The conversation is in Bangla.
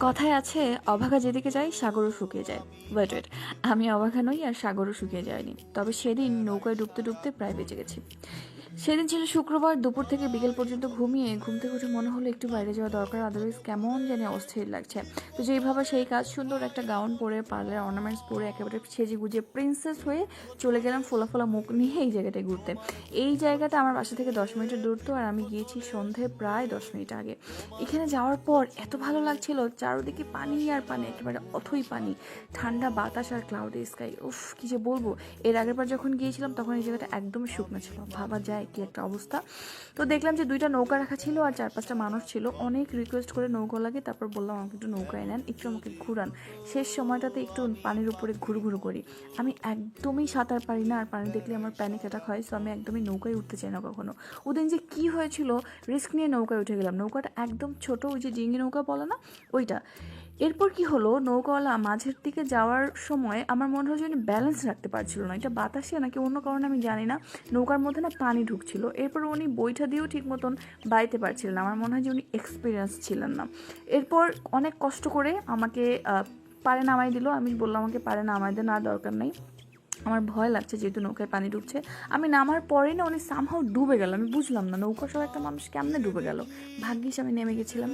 কথায় আছে, অভাগা যেদিকে যায়, সাগরও শুকিয়ে যায়। ওয়েট ওয়েট আমি অভাগা নই আর সাগরও শুকিয়ে যায়নি। তবে সেদিন নৌকায় ডুবতে ডুবতে প্রায় বেঁচে গেছি। সেদিন ছিল শুক্রবার, দুপুর থেকে বিকেল পর্যন্ত ঘুমিয়ে ঘুম থেকে উঠে মনে হলো একটু বাইরে যাওয়া দরকার আদারওয়াইজ কেমন জানি অস্থির লাগছে। তো যেইভাবে সেই কাজ সুন্দর একটা গাউন পরে, পার্লার অর্নামেন্টস পরে, একেবারে সেজে গুজে প্রিন্সেস হয়ে চলে গেলাম ফোলা ফোলা মুখ নিয়ে এই জায়গাটায় ঘুরতে। এই জায়গাটা আমার বাসা থেকে দশ মিনিটের দূরত্ব আর আমি গিয়েছি সন্ধে প্রায় দশ মিনিট আগে। এখানে যাওয়ার পর এত ভালো লাগছিল, চারদিকে পানি আর পানি, একেবারে অথই পানি। ঠান্ডা বাতাস আর ক্লাউডি স্কাই উফ, কি যে বলব। এর আগের বার যখন গিয়েছিলাম তখন এই জায়গাটা একদম শুকনো ছিল। ভাবা যায় কি একটা অবস্থা। তো দেখলাম যে দুইটা নৌকা রাখা ছিল আর চার পাঁচটা মানুষ ছিল। অনেক রিকোয়েস্ট করে নৌকা লাগে, তারপর বললাম আমাকে একটু নৌকায় নেন একটু আমাকে ঘুরান। শেষ সময়টাতে একটু পানির উপরে ঘুরু ঘুরু করি। আমি একদমই সাঁতার পারি না, আর পানি দেখলে আমার প্যানিক অ্যাটাক হয় সো আমি একদমই নৌকায় উঠতে চাই না কখনো। ওদিন যে কি হয়েছিল রিস্ক নিয়ে নৌকায় উঠে গেলাম। নৌকাটা একদম ছোট, ওই যে জিঙ্গি নৌকা বলে না, ওইটা। এরপর কি হলো? নৌকাওয়ালা মাঝের দিকে যাওয়ার সময় আমার মনে হয় যে ব্যালেন্স রাখতে পারছিল না। এটা বাতাসে নাকি অন্য কারণে আমি জানি না। নৌকার মধ্যে না পানি ঢুকছিল। এরপর উনি বইটা দিয়েও ঠিক মতন বাইতে পারছিলেন না। আমার মনে হয় যে উনি এক্সপিরিয়েন্স ছিলেন না। এরপর অনেক কষ্ট করে আমাকে পারে নামাই দিল। আমি বললাম, আমাকে পারে নামাই দে না দরকার নেই। আমার ভয় লাগছে যেহেতু নৌকায় পানি ডুবছে আমি নামার পরে না উনি সামহাও ডুবে গেল। আমি বুঝলাম না নৌকা সহ একটা মানুষ কেমনে ডুবে গেল। ভাগ্যিস আমি নেমে গেছিলাম।